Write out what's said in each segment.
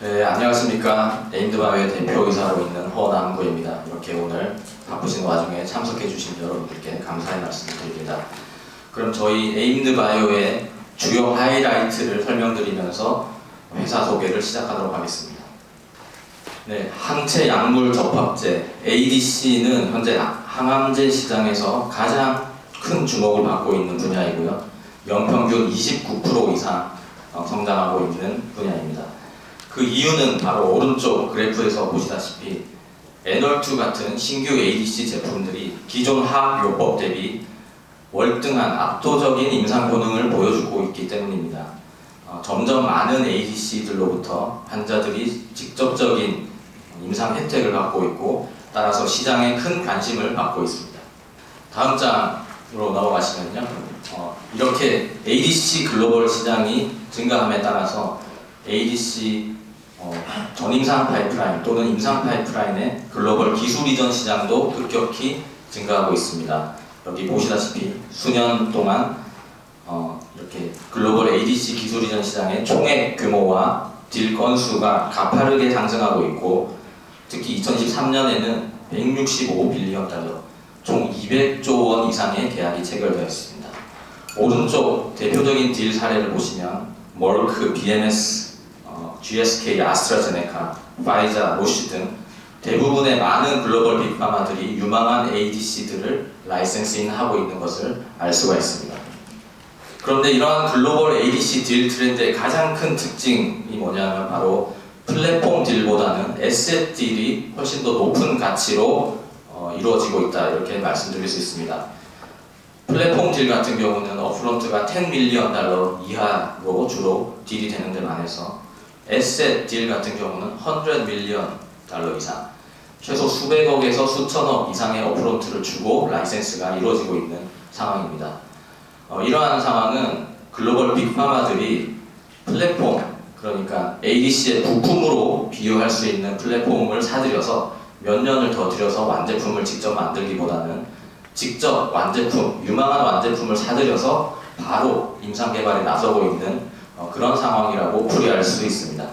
네, 안녕하십니까. 에임드바이오의 대표이사로 있는 허남구입니다. 이렇게 오늘 바쁘신 와중에 참석해주신 여러분들께 감사의 말씀을 드립니다. 그럼 저희 에임드바이오의 주요 하이라이트를 설명드리면서 회사 소개를 시작하도록 하겠습니다. 네, 항체 약물 접합제 ADC는 현재 항암제 시장에서 가장 큰 주목을 받고 있는 분야이고요. 연평균 29% 이상 어, 성장하고 있는 분야입니다. 그 이유는 바로 오른쪽 그래프에서 보시다시피 애널2 같은 신규 ADC 제품들이 기존 화학 요법 대비 월등한 압도적인 임상 효능을 보여주고 있기 때문입니다. 어, 점점 많은 ADC들로부터 환자들이 직접적인 임상 혜택을 받고 있고 따라서 시장에 큰 관심을 받고 있습니다. 다음 장으로 넘어가시면요. 어, 이렇게 ADC 글로벌 시장이 증가함에 따라서 ADC 어, 전임상 파이프라인 또는 임상 파이프라인의 글로벌 기술 이전 시장도 급격히 증가하고 있습니다. 여기 보시다시피 수년 동안 어, 이렇게 글로벌 ADC 기술 이전 시장의 총액 규모와 딜 건수가 가파르게 상승하고 있고 특히 2013년에는 165 빌리언 달러, 총 200조 원 이상의 계약이 체결되었습니다. 오른쪽 대표적인 딜 사례를 보시면 머크, BMS, 어, GSK, 아스트라제네카, 파이자, 로시 등 대부분의 많은 글로벌 빅파마들이 유망한 ADC들을 라이센싱하고 있는 것을 알 수가 있습니다. 그런데 이러한 글로벌 ADC 딜 트렌드의 가장 큰 특징이 뭐냐면 바로 플랫폼 딜보다는 에셋 딜이 훨씬 더 높은 가치로 어, 이루어지고 있다 이렇게 말씀드릴 수 있습니다. 플랫폼 딜 같은 경우는 어프런트가 10 밀리언 달러 이하로 주로 딜이 되는 데 반해서 에셋 딜 같은 경우는 100 밀리언 달러 이상 최소 수백억에서 수천억 이상의 어프런트를 주고 라이센스가 이루어지고 있는 상황입니다. 어, 이러한 상황은 글로벌 빅파마들이 플랫폼 그러니까 ADC의 부품으로 비유할 수 있는 플랫폼을 사들여서 몇 년을 더 들여서 완제품을 직접 만들기보다는 직접 완제품, 유망한 완제품을 사들여서 바로 임상 개발에 나서고 있는 어, 그런 상황이라고 풀이할 수 있습니다.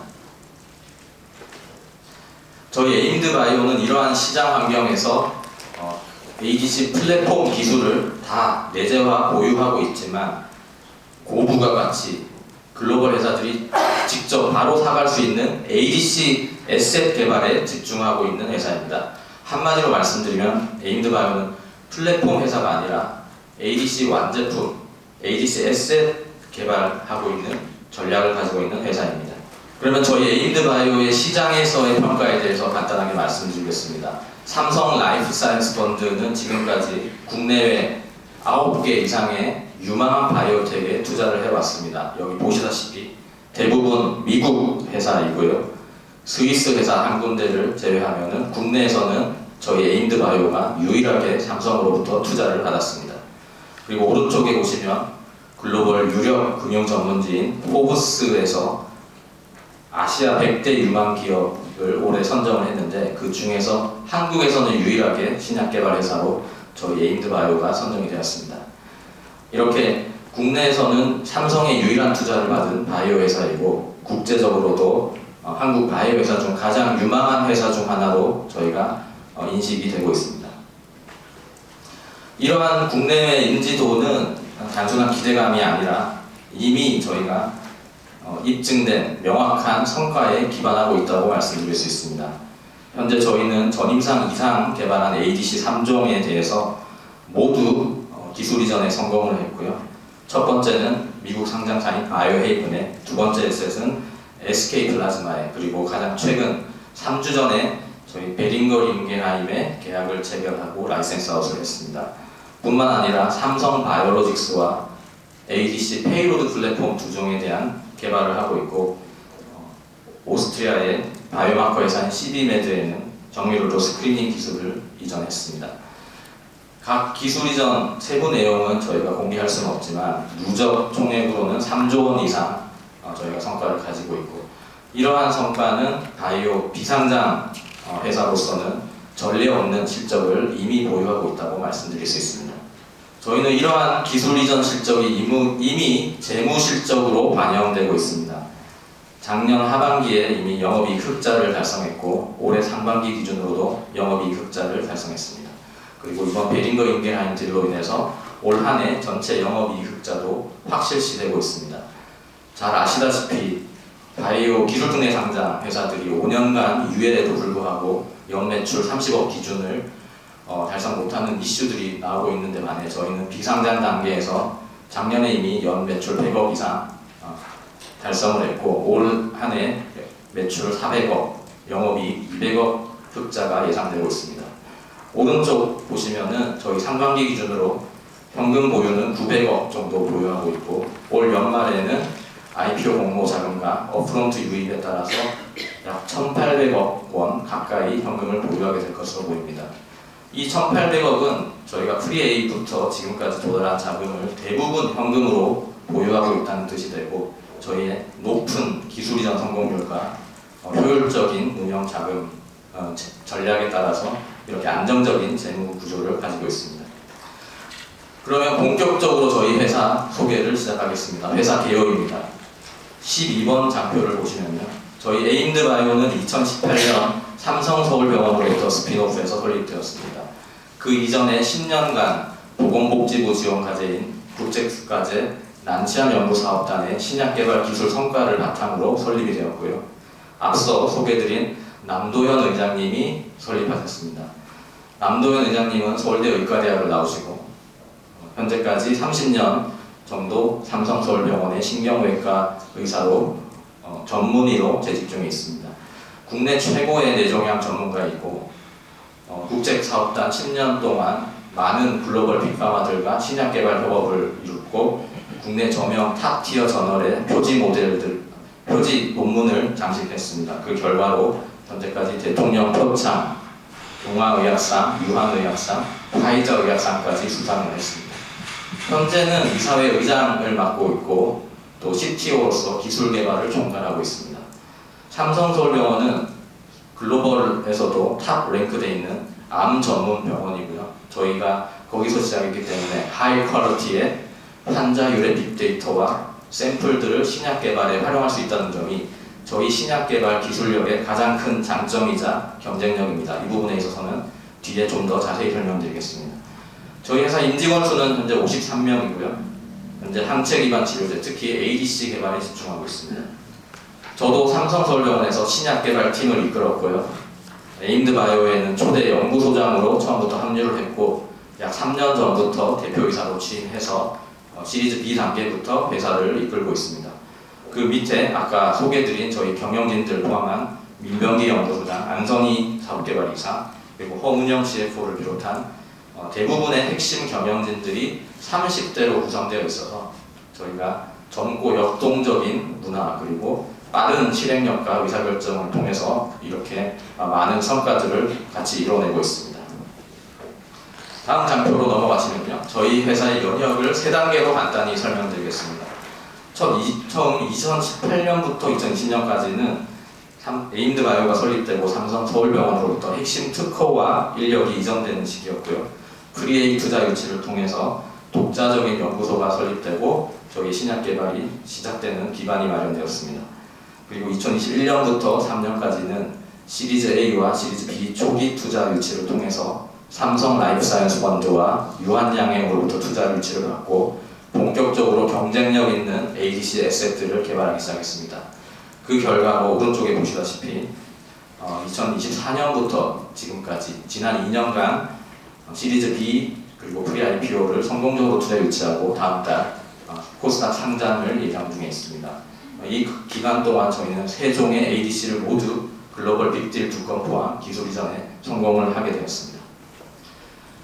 저희 에임드 바이오는 이러한 시장 환경에서 어, ADC 플랫폼 기술을 다 내재화 보유하고 있지만 고부가 가치 글로벌 회사들이 직접 바로 사갈 수 있는 ADC 에셋 개발에 집중하고 있는 회사입니다. 한마디로 말씀드리면 에임드 바이오는 플랫폼 회사가 아니라 ADC 완제품, ADC 에셋 개발하고 있는 전략을 가지고 있는 회사입니다. 그러면 저희 에임드 바이오의 시장에서의 평가에 대해서 간단하게 말씀드리겠습니다. 삼성 라이프 사이언스 펀드는 지금까지 국내외 9개 이상의 유망한 바이오텍에 투자를 해왔습니다. 여기 보시다시피 대부분 미국 회사이고요. 스위스 회사 한 군데를 제외하면은 국내에서는 저희 에임드 바이오가 유일하게 삼성으로부터 투자를 받았습니다. 그리고 오른쪽에 보시면 글로벌 유력 금융 전문지인 포브스에서 아시아 100대 유망 기업을 올해 선정을 했는데 그 중에서 한국에서는 유일하게 신약 개발 회사로 저희 에임드 바이오가 선정이 되었습니다. 이렇게 국내에서는 삼성의 유일한 투자를 받은 바이오 회사이고 국제적으로도 어, 한국 바이오 회사 중 가장 유망한 회사 중 하나로 저희가 어, 인식이 되고 있습니다. 이러한 국내외 인지도는 단순한 기대감이 아니라 이미 저희가 어, 입증된 명확한 성과에 기반하고 있다고 말씀드릴 수 있습니다. 현재 저희는 전임상 이상 개발한 ADC 3종에 대해서 모두 어, 기술 이전에 성공을 했고요. 첫 번째는 미국 상장사인 바이오헤이븐에, 두 번째 에셋은 SK 플라즈마에, 그리고 가장 최근 3주 전에 저희 베링거 링겐하임에 계약을 체결하고 라이센스 아웃을 했습니다. 뿐만 아니라 삼성 바이오로직스와 ADC 페이로드 플랫폼 두 종에 대한 개발을 하고 있고 어, 오스트리아의 바이오마커 회사인 CB메드에는 정밀로도 스크리닝 기술을 이전했습니다. 각 기술 이전 세부 내용은 저희가 공개할 수는 없지만 누적 총액으로는 3조 원 이상 어, 저희가 성과를 가지고 있고 이러한 성과는 바이오 비상장 어, 회사로서는 전례 없는 실적을 이미 보유하고 있다고 말씀드릴 수 있습니다. 저희는 이러한 기술 이전 실적이 이미 재무 실적으로 반영되고 있습니다. 작년 하반기에 이미 영업이익 흑자를 달성했고 올해 상반기 기준으로도 영업이익 흑자를 달성했습니다. 그리고 이번 베링거 인게하임 딜로 인해서 올 한 해 전체 영업이익 흑자도 확실시되고 있습니다. 잘 아시다시피 바이오 기술등에 상장 회사들이 5년간 유예에도 불구하고 연매출 30억 기준을 어, 달성 못하는 이슈들이 나오고 있는데 만에 저희는 비상장 단계에서 작년에 이미 연 매출 100억 이상 어, 달성을 했고 올 한 해 매출 400억, 영업이익 200억 흑자가 예상되고 있습니다. 오른쪽 보시면은 저희 상반기 기준으로 현금 보유는 900억 정도 보유하고 있고 올 연말에는 IPO 공모 자금과 어프론트 유입에 따라서 약 1,800억 원 가까이 현금을 보유하게 될 것으로 보입니다. 이 1,800억은 저희가 프리에이부터 지금까지 도달한 자금을 대부분 현금으로 보유하고 있다는 뜻이 되고 저희의 높은 기술 이전 성공률과 어, 효율적인 운영 자금 어, 제- 전략에 따라서 이렇게 안정적인 재무 구조를 가지고 있습니다. 그러면 본격적으로 저희 회사 소개를 시작하겠습니다. 회사 개요입니다. 12번 장표를 보시면요. 저희 에임드 바이오는 2018년 삼성 서울병원으로부터 스피노프해서 설립되었습니다. 그 이전에 10년간 보건복지부 지원 과제인 국제과제 난치암 연구사업단의 신약개발 기술 성과를 바탕으로 설립이 되었고요. 앞서 소개드린 남도현 의장님이 설립하셨습니다. 남도현 의장님은 서울대 의과대학을 나오시고 어, 현재까지 30년 정도 삼성서울병원의 신경외과 의사로 어, 전문의로 재직 중에 있습니다. 국내 최고의 뇌종양 전문가이고 어, 국제사업단 10년 동안 많은 글로벌 빅파마들과 신약 개발 협업을 이뤘고 국내 저명 탑티어 저널의 표지 모델들 표지 논문을 장식했습니다. 그 결과로 현재까지 대통령 표창, 동아의학상, 유한의학상, 화이자 의학상까지 수상을 했습니다. 현재는 이사회 의장을 맡고 있고 또 CTO로서 기술 개발을 총괄하고 있습니다. 삼성서울병원은 글로벌에서도 탑 랭크돼 있는 암 전문 병원이고요. 저희가 거기서 시작했기 때문에 하이 퀄리티의 환자 유래 빅데이터와 샘플들을 신약 개발에 활용할 수 있다는 점이 저희 신약 개발 기술력의 가장 큰 장점이자 경쟁력입니다. 이 부분에 있어서는 뒤에 좀 더 자세히 설명드리겠습니다. 저희 회사 임직원 수는 현재 53명이고요. 현재 항체 기반 치료제, 특히 ADC 개발에 집중하고 있습니다. 저도 삼성서울병원에서 신약 개발 팀을 이끌었고요. 에임드 바이오에는 초대 연구소장으로 처음부터 합류를 했고 약 3년 전부터 대표이사로 취임해서 어, 시리즈 B 단계부터 회사를 이끌고 있습니다. 그 밑에 아까 소개드린 저희 경영진들 포함한 민병기 연구소장, 안선희 사업개발이사, 그리고 허문영 CFO를 비롯한 어, 대부분의 핵심 경영진들이 30대로 구성되어 있어서 저희가 젊고 역동적인 문화 그리고 빠른 실행력과 의사결정을 통해서 이렇게 어, 많은 성과들을 같이 이뤄내고 있습니다. 다음 장표로 넘어가시면요. 저희 회사의 영역을 세 단계로 간단히 설명드리겠습니다. 첫 이- 처음 2018년부터 2020년까지는 에임드 바이오가 설립되고 삼성 서울병원으로부터 핵심 특허와 인력이 이전되는 시기였고요. 프리에이 투자 유치를 통해서 독자적인 연구소가 설립되고 저희 신약 개발이 시작되는 기반이 마련되었습니다. 그리고 2021년부터 3년까지는 시리즈 A와 시리즈 B 초기 투자 유치를 통해서 삼성 라이프사이언스 펀드와 유한양행으로부터 투자 유치를 받고 본격적으로 경쟁력 있는 ADC 에셋들을 개발하기 시작했습니다. 그 결과로 오른쪽에 보시다시피 어, 2024년부터 지금까지 지난 2년간 시리즈 B 그리고 프리 IPO를 성공적으로 투자 유치하고 다음 달 어, 코스닥 상장을 예정 중에 있습니다. 어, 이 기간 동안 저희는 세 종의 ADC를 모두 글로벌 빅딜 두 건 포함 기술 이전에 성공을 하게 되었습니다.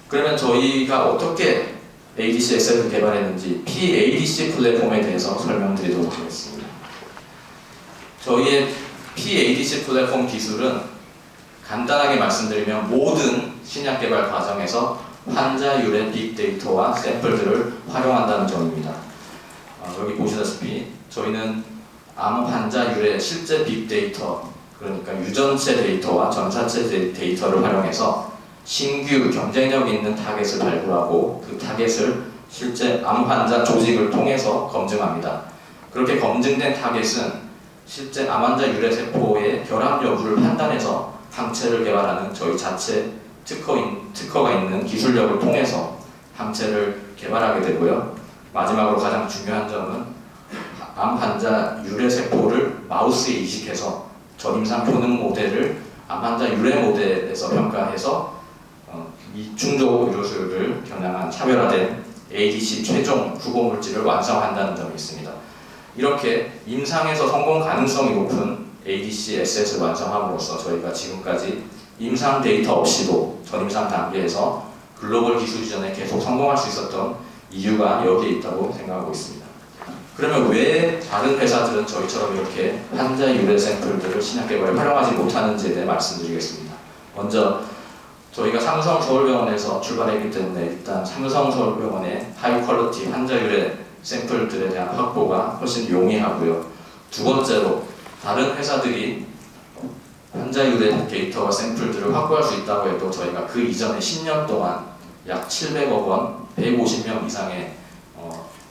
그러면 저희가 어떻게 ADC 엑셀을 개발했는지 PADC 플랫폼에 대해서 설명드리도록 하겠습니다. 저희의 PADC 플랫폼 기술은 간단하게 말씀드리면 모든 신약 개발 과정에서 환자 유래 빅데이터와 샘플들을 활용한다는 점입니다. 어, 여기 보시다시피 저희는 암 환자 유래 실제 빅데이터 그러니까 유전체 데이터와 전사체 데- 데이터를 활용해서 신규 경쟁력 있는 타겟을 발굴하고 그 타겟을 실제 암 환자 조직을 통해서 검증합니다. 그렇게 검증된 타겟은 실제 암 환자 유래 세포의 결합 여부를 판단해서 항체를 개발하는 저희 자체 특허인, 특허가 있는 기술력을 통해서 항체를 개발하게 되고요. 마지막으로 가장 중요한 점은 암 환자 유래 세포를 마우스에 이식해서 전임상 효능 모델을 암 환자 유래 모델에서 평가해서 어, 이 충족 의료수를 겨냥한 차별화된 ADC 최종 후보 물질을 완성한다는 점이 있습니다. 이렇게 임상에서 성공 가능성이 높은 ADC SS를 완성함으로써 저희가 지금까지 임상 데이터 없이도 전임상 단계에서 글로벌 기술 이전에 계속 성공할 수 있었던 이유가 여기에 있다고 생각하고 있습니다. 그러면 왜 다른 회사들은 저희처럼 이렇게 환자 유래 샘플들을 신약 개발에 활용하지 못하는지에 대해 말씀드리겠습니다. 먼저 저희가 삼성 서울병원에서 출발했기 때문에 일단 삼성 서울병원의 하이 퀄리티 환자 유래 샘플들에 대한 확보가 훨씬 용이하고요. 두 번째로 다른 회사들이 환자 유래 데이터와 샘플들을 확보할 수 있다고 해도 저희가 그 이전에 10년 동안 약 700억 원, 150명 이상의 어,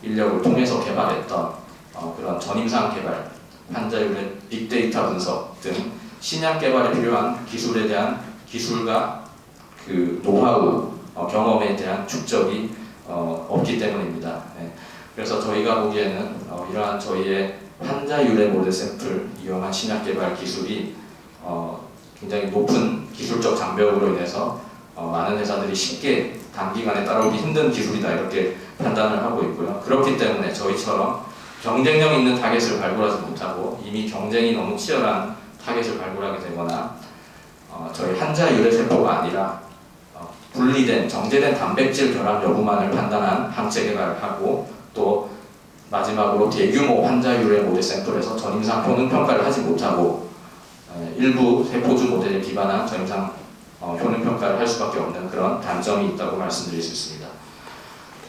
인력을 통해서 개발했던 어, 그런 전임상 개발, 환자 유래 빅데이터 분석 등 신약 개발에 필요한 기술에 대한 기술과 그 노하우, 어, 경험에 대한 축적이 어, 없기 때문입니다. 네. 그래서 저희가 보기에는 어, 이러한 저희의 환자 유래 모델 샘플 이용한 신약 개발 기술이 어, 굉장히 높은 기술적 장벽으로 인해서 어, 많은 회사들이 쉽게 단기간에 따라오기 힘든 기술이다 이렇게 판단을 하고 있고요. 그렇기 때문에 저희처럼 경쟁력 있는 타겟을 발굴하지 못하고 이미 경쟁이 너무 치열한 타겟을 발굴하게 되거나 어, 저희 환자 유래 세포가 아니라 어, 분리된 정제된 단백질 결합 여부만을 판단한 항체 개발을 하고 또 마지막으로 대규모 환자 유래 모델 샘플에서 전임상 효능 평가를 하지 못하고 어, 일부 세포주 모델에 기반한 전임상 어, 효능 평가를 할 수밖에 없는 그런 단점이 있다고 말씀드릴 수 있습니다.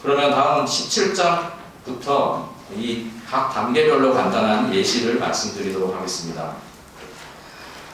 그러면 다음 17장부터 이 각 단계별로 간단한 예시를 말씀드리도록 하겠습니다.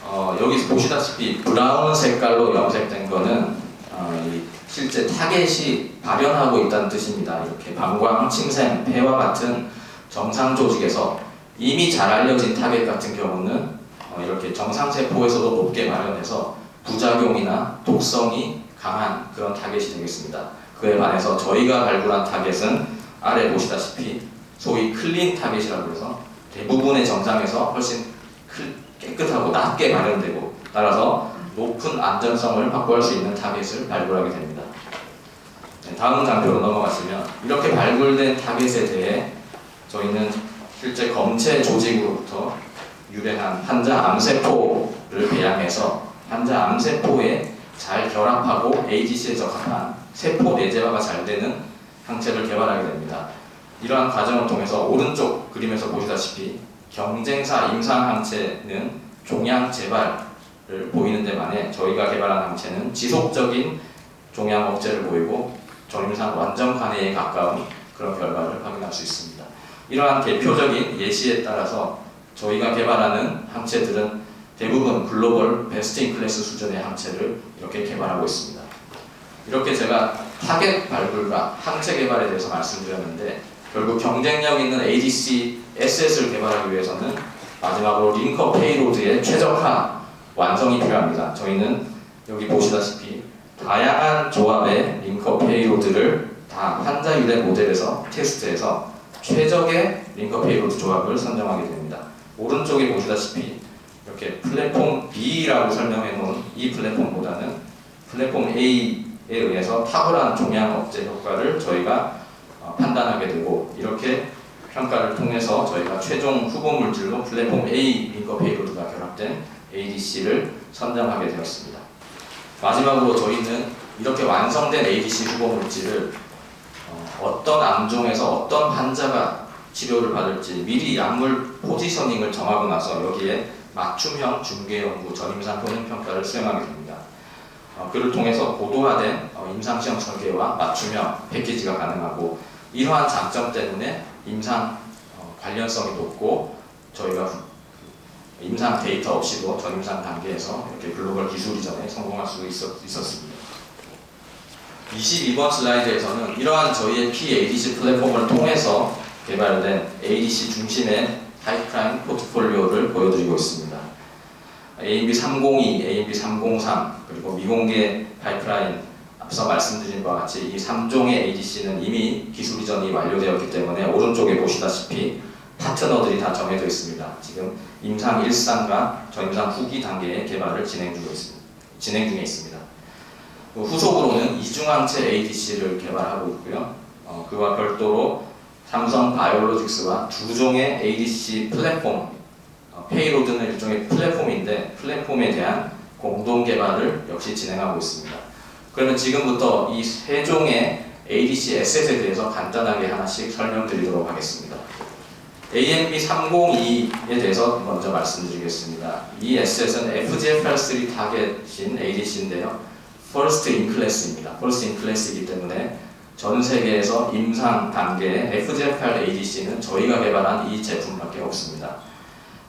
어, 여기 보시다시피 브라운 색깔로 염색된 거는 어, 이 실제 타겟이 발현하고 있다는 뜻입니다. 이렇게 방광, 침샘, 폐와 같은 정상 조직에서 이미 잘 알려진 타겟 같은 경우는 어, 이렇게 정상 세포에서도 높게 발현해서 부작용이나 독성이 강한 그런 타겟이 되겠습니다. 그에 반해서 저희가 발굴한 타겟은 아래 보시다시피 소위 클린 타겟이라고 해서 대부분의 정상에서 훨씬 클- 깨끗하고 낮게 발현되고 따라서 높은 안전성을 확보할 수 있는 타겟을 발굴하게 됩니다. 네, 다음 장표로 넘어가시면 이렇게 발굴된 타겟에 대해 저희는 실제 검체 조직으로부터 유래한 환자 암세포를 배양해서 환자 암세포에 잘 결합하고 ADC에 적합한 세포 내재화가 잘 되는 항체를 개발하게 됩니다. 이러한 과정을 통해서 오른쪽 그림에서 보시다시피 경쟁사 임상 항체는 종양 재발을 보이는 데 반해 저희가 개발한 항체는 지속적인 종양 억제를 보이고 전임상 완전 관해에 가까운 그런 결과를 확인할 수 있습니다. 이러한 대표적인 예시에 따라서 저희가 개발하는 항체들은 대부분 글로벌 베스트 인 클래스 수준의 항체를 이렇게 개발하고 있습니다. 이렇게 제가 타겟 발굴과 항체 개발에 대해서 말씀드렸는데 결국 경쟁력 있는 ADC SS를 개발하기 위해서는 마지막으로 링커 페이로드의 최적화 완성이 필요합니다. 저희는 여기 보시다시피 다양한 조합의 링커 페이로드를 다 환자 유래 모델에서 테스트해서 최적의 링커 페이로드 조합을 선정하게 됩니다. 오른쪽에 보시다시피 이렇게 플랫폼 B라고 설명해 놓은 이 플랫폼보다는 플랫폼 A에 의해서 탁월한 종양 억제 효과를 저희가 어, 판단하게 되고 이렇게 평가를 통해서 저희가 최종 후보 물질로 플랫폼 A 링커 페이로드가 결합된 ADC를 선정하게 되었습니다. 마지막으로 저희는 이렇게 완성된 ADC 후보 물질을 어, 어떤 암종에서 어떤 환자가 치료를 받을지 미리 약물 포지셔닝을 정하고 나서 여기에 맞춤형 중개 연구 전임상 효능 평가를 수행하게 됩니다. 어, 그를 통해서 고도화된 어, 임상시험 설계와 맞춤형 패키지가 가능하고 이러한 장점 때문에 임상 어, 관련성이 높고 저희가 임상 데이터 없이도 전임상 단계에서 이렇게 글로벌 기술 이전에 성공할 수 있었, 있었습니다. 22번 슬라이드에서는 이러한 저희의 PADC 플랫폼을 통해서 개발된 ADC 중심의 하이프라임 포트폴리오를 진행되고 있습니다. AMB 302, AMB 303 그리고 미공개 파이프라인 앞서 말씀드린 바와 같이 이 3종의 ADC는 이미 기술 이전이 완료되었기 때문에 오른쪽에 보시다시피 파트너들이 다 정해져 있습니다. 지금 임상 1상과 전임상 후기 단계의 개발을 진행 중에 있습니다. 진행 중에 있습니다. 그 후속으로는 이중항체 ADC를 개발하고 있고요. 어, 그와 별도로 삼성 바이오로직스와 두 종의 ADC 플랫폼, 어, 페이로드는 일종의 플랫폼인데 플랫폼에 대한 공동 개발을 역시 진행하고 있습니다. 그러면 지금부터 이 세 종의 ADC 에셋에 대해서 간단하게 하나씩 설명드리도록 하겠습니다. AMB 302에 대해서 먼저 말씀드리겠습니다. 이 에셋은 FGFR3 타겟인 ADC인데요. First in Class입니다. First in Class이기 때문에 전 세계에서 임상 단계의 FGFR ADC는 저희가 개발한 이 제품밖에 없습니다.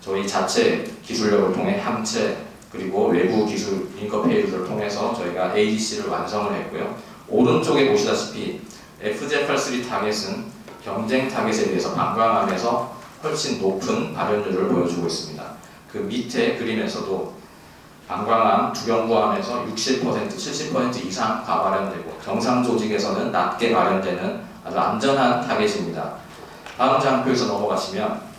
저희 자체 기술력을 통해 함체 그리고 외부 기술 링커 페이드를 통해서 저희가 ADC를 완성을 했고요. 오른쪽에 보시다시피 FGFR3 타겟은 경쟁 타겟에 비해서 방광암에서 훨씬 높은 발현율을 보여주고 있습니다. 그 밑에 그림에서도 방광암, 두경부암에서 60%, 70% 이상 과발현되고 정상 조직에서는 낮게 발현되는 아주 안전한 타겟입니다. 다음 장표에서 넘어가시면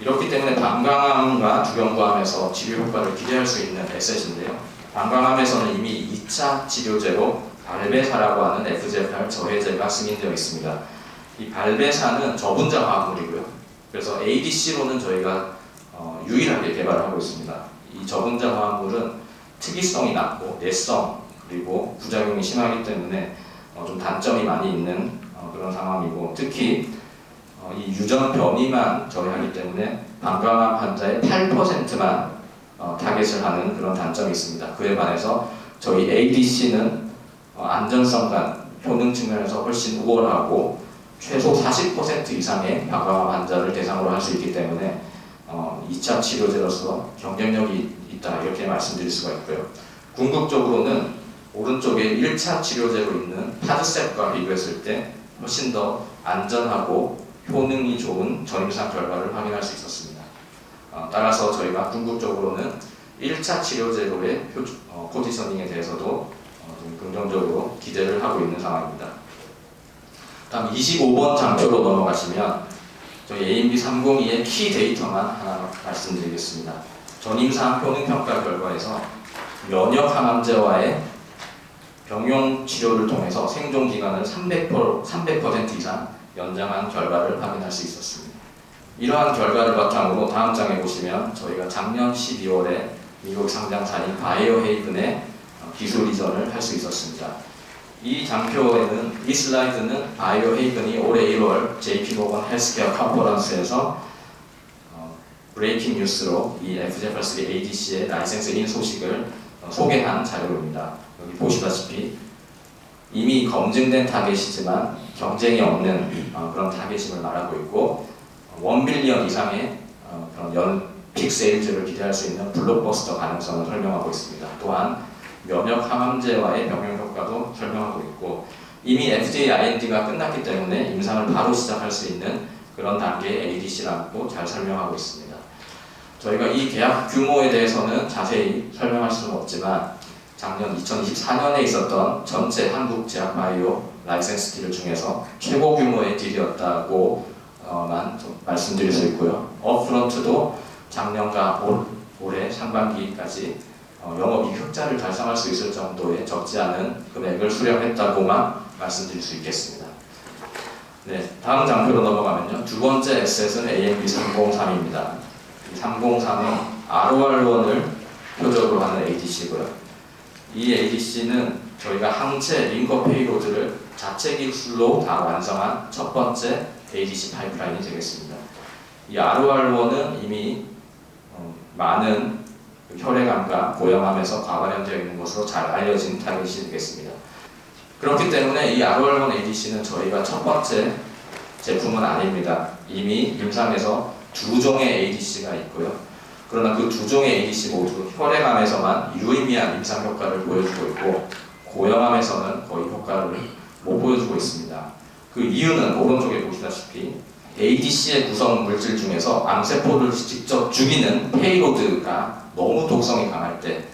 이렇기 때문에 방광암과 두경부암에서 치료 효과를 기대할 수 있는 에셋인데요. 방광암에서는 이미 2차 치료제로 발베사라고 하는 FGFR 저해제가 승인되어 있습니다. 이 발베사는 저분자 화합물이고요. 그래서 ADC로는 저희가 어, 유일하게 개발하고 있습니다. 이 저분자 화합물은 특이성이 낮고 내성 그리고 부작용이 심하기 때문에 어, 좀 단점이 많이 있는 어, 그런 상황이고 특히 어, 이 유전 변이만 저해하기 때문에 방광암 환자의 8%만 어, 타겟을 하는 그런 단점이 있습니다. 그에 반해서 저희 ADC는 어, 안전성과 효능 측면에서 훨씬 우월하고 최소 40% 이상의 방광암 환자를 대상으로 할 수 있기 때문에 어, 2차 치료제로서 경쟁력이 있다 이렇게 말씀드릴 수가 있고요. 궁극적으로는 오른쪽에 1차 치료제로 있는 파드셉과 비교했을 때 훨씬 더 안전하고 효능이 좋은 전임상 결과를 확인할 수 있었습니다. 어, 따라서 저희가 궁극적으로는 1차 치료제로의 표, 어, 포지셔닝에 대해서도 어, 좀 긍정적으로 기대를 하고 있는 상황입니다. 다음 25번 장표로 넘어가시면 저희 AMB 302의 키 데이터만 하나 말씀드리겠습니다. 전임상 효능평가 결과에서 면역 항암제와의 병용 치료를 통해서 생존 기간을 300%, 300% 이상 연장한 결과를 확인할 수 있었습니다. 이러한 결과를 바탕으로 다음 장에 보시면 저희가 작년 12월에 미국 상장사인 바이오 헤이븐의 어, 기술 이전을 할 수 있었습니다. 이 장표에는 이 슬라이드는 바이오 헤이븐이 올해 1월 JP 모건 헬스케어 컨퍼런스에서 어, 브레이킹 뉴스로 이 FGFR3 ADC의 라이센스인 소식을 어, 소개한 자료입니다. 여기 보시다시피 이미 검증된 타겟이지만 경쟁이 없는 어, 그런 타겟임을 말하고 있고 1빌리언 이상의 어, 그런 연픽 세일즈를 기대할 수 있는 블록버스터 가능성을 설명하고 있습니다. 또한 면역 항암제와의 병용 효과도 설명하고 있고 이미 FDA IND가 끝났기 때문에 임상을 바로 시작할 수 있는 그런 단계의 ADC라고 잘 설명하고 있습니다. 저희가 이 계약 규모에 대해서는 자세히 설명할 수는 없지만 작년 2024년에 있었던 전체 한국 제약 바이오 라이센스 딜 중에서 최고 규모의 딜이었다고만 좀 말씀드릴 수 있고요. 업프런트도 작년과 올, 올해 상반기까지 어, 영업이익 흑자를 달성할 수 있을 정도의 적지 않은 금액을 수령했다고만 말씀드릴 수 있겠습니다. 네, 다음 장표로 넘어가면요. 두 번째 에셋은 AMB 303입니다. 이 303은 ROR1을 표적으로 하는 ADC고요. 이 ADC는 저희가 항체 링거 페이로드를 자체 기술로 다 완성한 첫 번째 ADC 파이프라인이 되겠습니다. 이 ROR1은 이미 어, 많은 혈액암과 고형암에서 과발현되어 있는 것으로 잘 알려진 타겟이 되겠습니다. 그렇기 때문에 이 ROR1 ADC는 저희가 첫 번째 제품은 아닙니다. 이미 임상에서 두 종의 ADC가 있고요. 그러나 그 두 종의 ADC 모두 혈액암에서만 유의미한 임상 효과를 보여주고 있고 고형암에서는 거의 효과를 못 보여주고 있습니다. 그 이유는 오른쪽에 보시다시피 ADC의 구성 물질 중에서 암세포를 직접 죽이는 페이로드가 너무 독성이 강할 때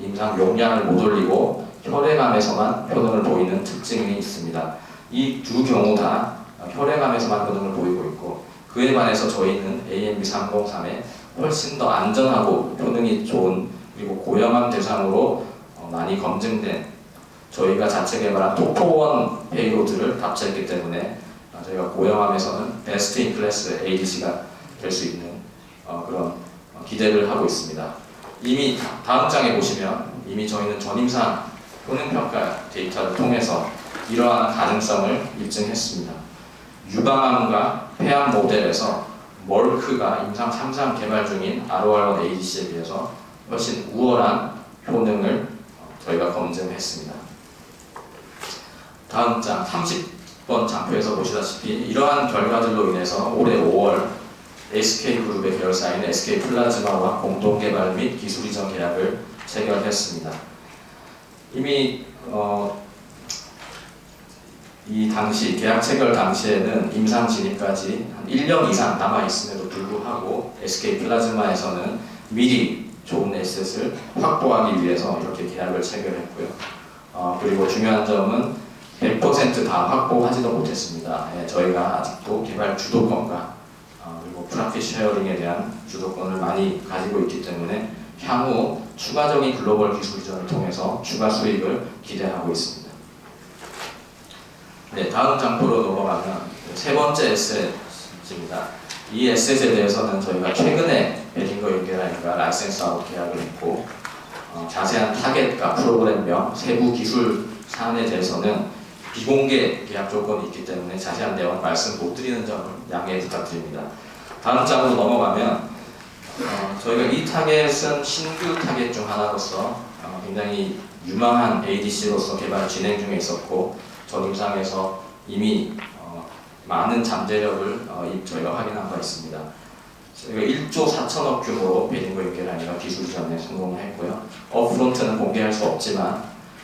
임상 용량을 못 올리고 혈액암에서만 효능을 보이는 특징이 있습니다. 이 두 경우 다 혈액암에서만 효능을 보이고 있고 그에 반해서 저희는 AMB303에 훨씬 더 안전하고 효능이 좋은 그리고 고형암 대상으로 어, 많이 검증된 저희가 자체 개발한 토포원 페이로드를 답사했기 때문에 어, 저희가 고형암에서는 베스트 인 클래스 ADC가 될 수 있는 어, 그런 어, 기대를 하고 있습니다. 이미 다음 장에 보시면 이미 저희는 전임상 효능 평가 데이터를 통해서 이러한 가능성을 입증했습니다. 유방암과 폐암 모델에서 멀크가 임상 3상 개발 중인 ROR1 ADC에 비해서 훨씬 우월한 효능을 어, 저희가 검증했습니다. 다음 장 30번 장표에서 보시다시피 이러한 결과들로 인해서 올해 5월 SK그룹의 계열사인 SK플라즈마와 공동개발 및 기술 이전 계약을 체결했습니다. 이미 어, 이 당시 계약 체결 당시에는 임상 진입까지 한 1년 이상 남아 있음에도 불구하고 SK 플라즈마에서는 미리 좋은 에셋을 확보하기 위해서 이렇게 계약을 체결했고요. 어, 그리고 중요한 점은 100%다 확보하지도 못했습니다. 예, 저희가 아직도 개발 주도권과 어, 그리고 프라핏 쉐어링에 대한 주도권을 많이 가지고 있기 때문에 향후 추가적인 글로벌 기술 이전을 통해서 추가 수익을 기대하고 있습니다. 네, 다음 장표로 넘어가면 세 번째 에셋입니다. 이 에셋에 대해서는 저희가 최근에 베링거 인계라인과 라이센스 아웃 계약을 했고 어, 자세한 타겟과 프로그램명, 세부 기술 사안에 대해서는 비공개 계약 조건이 있기 때문에 자세한 내용 말씀 못 드리는 점을 양해 부탁드립니다. 다음 장으로 넘어가면 어, 저희가 이 타겟은 신규 타겟 중 하나로서 어, 굉장히 유망한 ADC로서 개발 진행 중에 있었고 전임상에서 이미 어, 많은 잠재력을 어, 이- 저희가 확인한 바 있습니다. 저희가 1조 4천억 규모로 베링거 인계라인과 기술 이전에 성공을 했고요. 업프론트는 공개할 수 없지만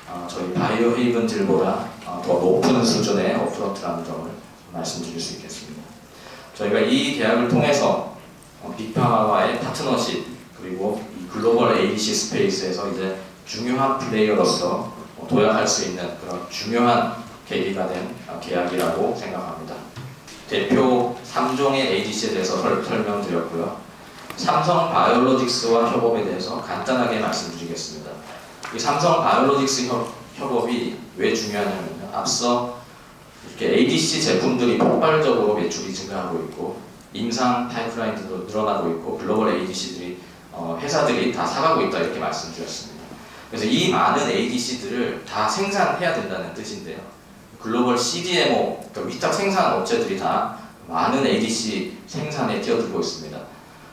어, 저희 바이오 헤이븐 들보다 어, 더 높은 수준의 업프론트라는 점을 말씀드릴 수 있겠습니다. 저희가 이 계약을 통해서 어, 빅파마와의 파트너십 그리고 이 글로벌 ADC 스페이스에서 이제 중요한 플레이어로서 어, 도약할 수 있는 그런 중요한 계기가 된 어, 계약이라고 생각합니다. 대표 3종의 ADC에 대해서 설, 설명드렸고요. 삼성 바이오로직스와 협업에 대해서 간단하게 말씀드리겠습니다. 이 삼성 바이오로직스 협, 협업이 왜 중요하냐면요. 앞서 이렇게 ADC 제품들이 폭발적으로 매출이 증가하고 있고 임상 파이프라인도 늘어나고 있고 글로벌 ADC들이 어, 회사들이 다 사가고 있다 이렇게 말씀드렸습니다. 그래서 이 많은 ADC들을 다 생산해야 된다는 뜻인데요. 글로벌 CDMO, 그러니까 위탁 생산 업체들이 다 많은 ADC 생산에 뛰어들고 있습니다.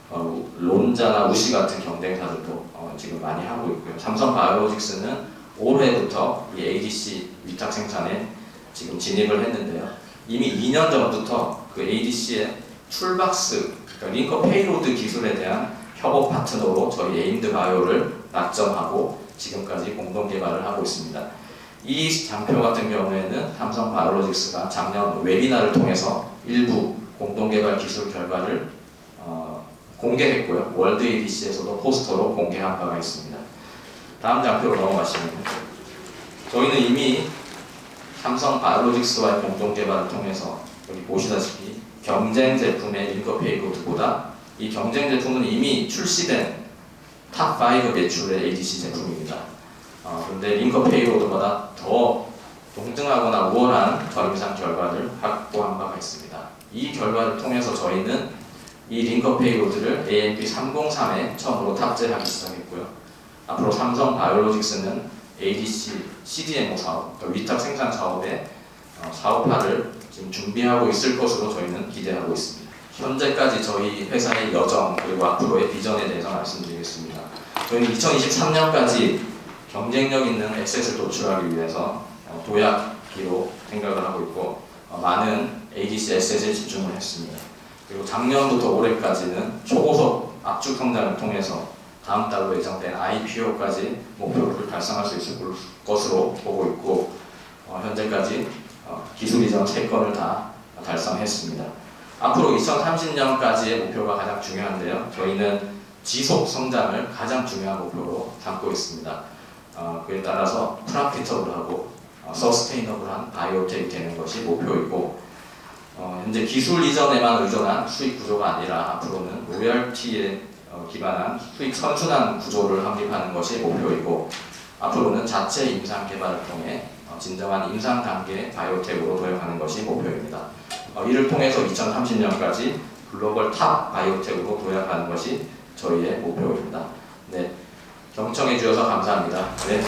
어, 론자나 우시 같은 경쟁사들도 어, 지금 많이 하고 있고요. 삼성 바이오로직스는 올해부터 이 ADC 위탁 생산에 지금 진입을 했는데요. 이미 2년 전부터 그 ADC의 툴박스, 그러니까 링커 페이로드 기술에 대한 협업 파트너로 저희 에임드 바이오를 낙점하고 지금까지 공동 개발을 하고 있습니다. 이 장표 같은 경우에는 삼성 바이오로직스가 작년 웨비나를 통해서 일부 공동 개발 기술 결과를 어, 공개했고요. 월드 ADC에서도 포스터로 공개한 바가 있습니다. 다음 장표로 넘어가시면 저희는 이미 삼성 바이오로직스와의 공동 개발을 통해서 여기 보시다시피 경쟁 제품의 링커 페이로드보다 이 경쟁 제품은 이미 출시된 탑5 매출의 ADC 제품입니다. 어, 그런데 링커 페이로드보다 더 동등하거나 우월한 저임상 결과를 확보한 바가 있습니다. 이 결과를 통해서 저희는 이 링커 페이로드를 AMP303에 처음으로 탑재하기 시작했고요. 앞으로 삼성 바이오로직스는 ADC, CDMO 사업, 그러니까 위탁 생산 사업에 어, 사업화를 지금 준비하고 있을 것으로 저희는 기대하고 있습니다. 현재까지 저희 회사의 여정 그리고 앞으로의 비전에 대해서 말씀드리겠습니다. 저희는 2023년까지 경쟁력 있는 액세스를 도출하기 위해서 어, 도약기로 생각을 하고 있고 어, 많은 ADC 에셋에 집중을 했습니다. 그리고 작년부터 올해까지는 초고속 압축 성장을 통해서 다음 달로 예정된 IPO까지 목표를 달성할 수 있을 것으로 보고 있고 어, 현재까지 어, 기술 이전 3건을 다 달성했습니다. 앞으로 2030년까지의 목표가 가장 중요한데요. 저희는 지속 성장을 가장 중요한 목표로 삼고 있습니다. 어, 그에 따라서 프라피터블하고 어, 서스테이너블한 바이오텍이 되는 것이 목표이고 어, 현재 기술 이전에만 의존한 수익 구조가 아니라 앞으로는 로열티에 어, 기반한 수익 선순환 구조를 확립하는 것이 목표이고 앞으로는 자체 임상 개발을 통해 어, 진정한 임상 단계 바이오텍으로 도약하는 것이 목표입니다. 어, 이를 통해서 2030년까지 글로벌 탑 바이오텍으로 도약하는 것이 저희의 목표입니다. 네, 경청해 주셔서 감사합니다. 네.